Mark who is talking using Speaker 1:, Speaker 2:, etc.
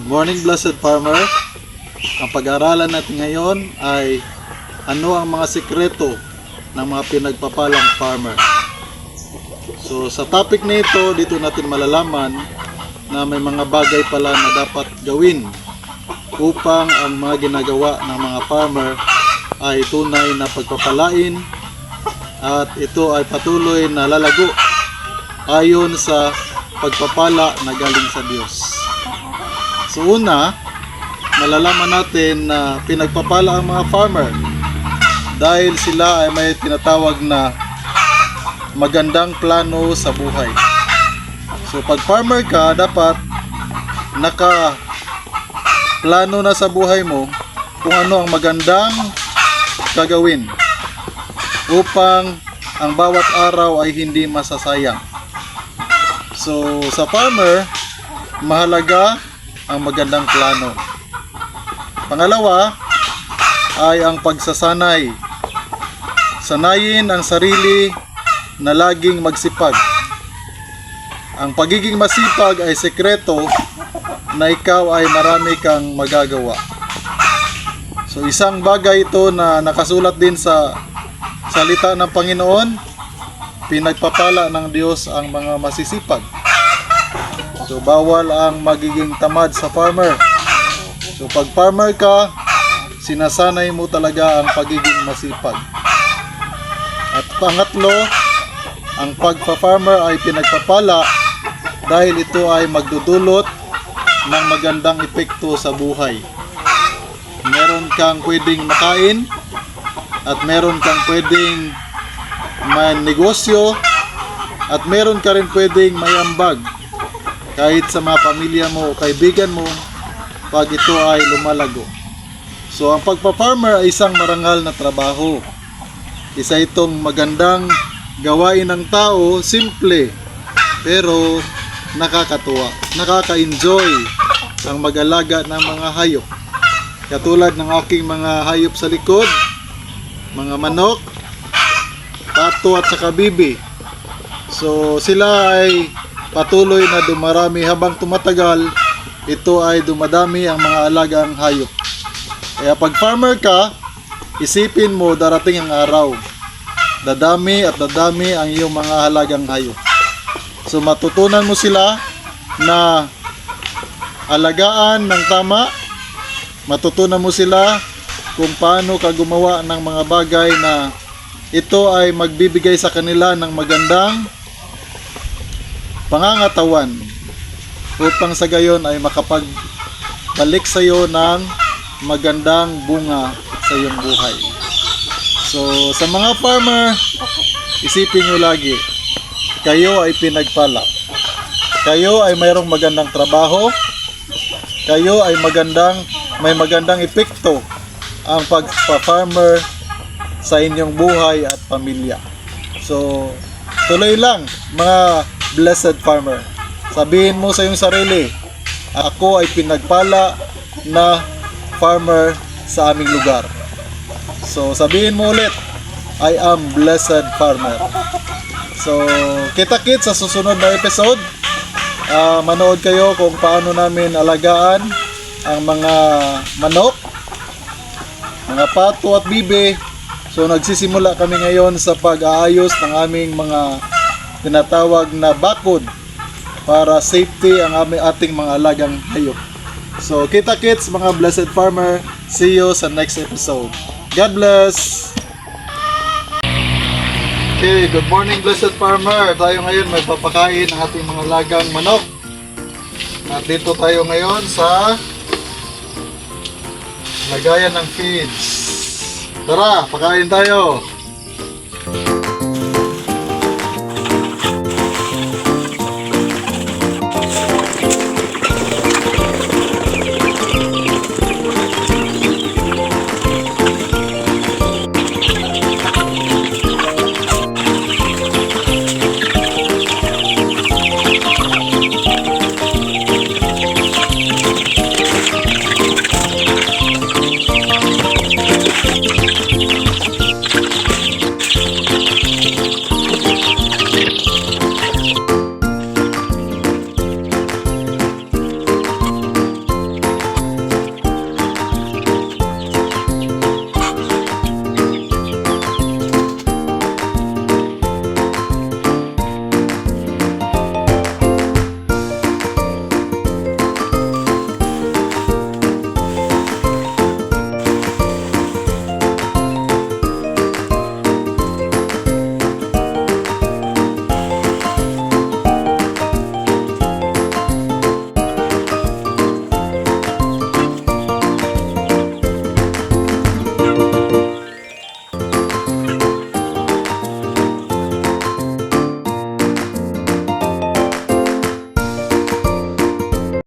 Speaker 1: morning, blessed farmer. Ang pag-aaralan natin ngayon ay ano ang mga sikreto ng mga pinagpapalang farmer. So sa topic na ito, dito natin malalaman na may mga bagay pala na dapat gawin upang ang mga ginagawa ng mga farmer ay tunay na pagpapalain at ito ay patuloy na lalago ayon sa pagpapala na galing sa Diyos. So una, malalaman natin na pinagpapala ang mga farmer dahil sila ay may tinatawag na magandang plano sa buhay. So pag farmer ka, dapat naka plano na sa buhay mo kung ano ang magandang gagawin upang ang bawat araw ay hindi masasayang. So sa farmer, mahalaga ang magandang plano. Pangalawa ay ang pagsasanay. Sanayin ang sarili na laging magsipag. Ang pagiging masipag ay sekreto na ikaw ay marami kang magagawa. So isang bagay ito na nakasulat din sa salita ng Panginoon, pinagpapala ng Diyos ang mga masisipag. So bawal ang magiging tamad sa farmer. So pag farmer ka, sinasanay mo talaga ang pagiging masipag. At pangatlo, ang pagpa-farmer ay pinagpapala dahil ito ay magdudulot ng magandang epekto sa buhay. Meron kang pwedeng makain at meron kang pwedeng manegosyo at meron ka rin pwedeng mayambag kahit sa mga pamilya mo o kaibigan mo pag ito ay lumalago. So ang pagpa-farmer ay isang marangal na trabaho. Isa itong magandang gawain ng tao, simple pero nakakatuwa. Nakaka-enjoy ang mag-alaga ng mga hayop. Katulad ng aking mga hayop sa likod, mga manok, pato at saka bibi. So sila ay patuloy na dumarami habang tumatagal, ito ay dumadami ang mga alagang hayop. Kaya pag farmer ka, isipin mo darating ang araw. Dadami at dadami ang iyong mga halagang hayop. So matutunan mo sila na alagaan ng tama. Matutunan mo sila kung paano ka gumawa ng mga bagay na ito ay magbibigay sa kanila ng magandang pangangatawan upang sa gayon ay makapagbalik sa iyo ng magandang bunga sa iyong buhay. So, sa mga farmer, isipin nyo lagi, kayo ay pinagpala. Kayo ay mayroong magandang trabaho. Kayo ay magandang, may magandang epekto ang pagpa-farmer sa inyong buhay at pamilya. So, tuloy lang mga blessed farmer. Sabihin mo sa iyong sarili, ako ay pinagpala na farmer sa aming lugar. So, sabihin mo ulit, I am blessed farmer. So, kita-kit sa susunod na episode. Ah, manood kayo kung paano namin alagaan ang mga manok, mga pato at bibe. So, nagsisimula kami ngayon sa pag-aayos ng aming mga tinatawag na bakod para safety ang aming ating mga alagang hayop. So, kita-kits mga blessed farmer. See you sa next episode. God bless! Okay, good morning blessed farmer. Tayo ngayon may papakain ng ating mga lagang manok. At dito tayo ngayon sa lagayan ng feeds. Tara, pakain tayo. Thank you.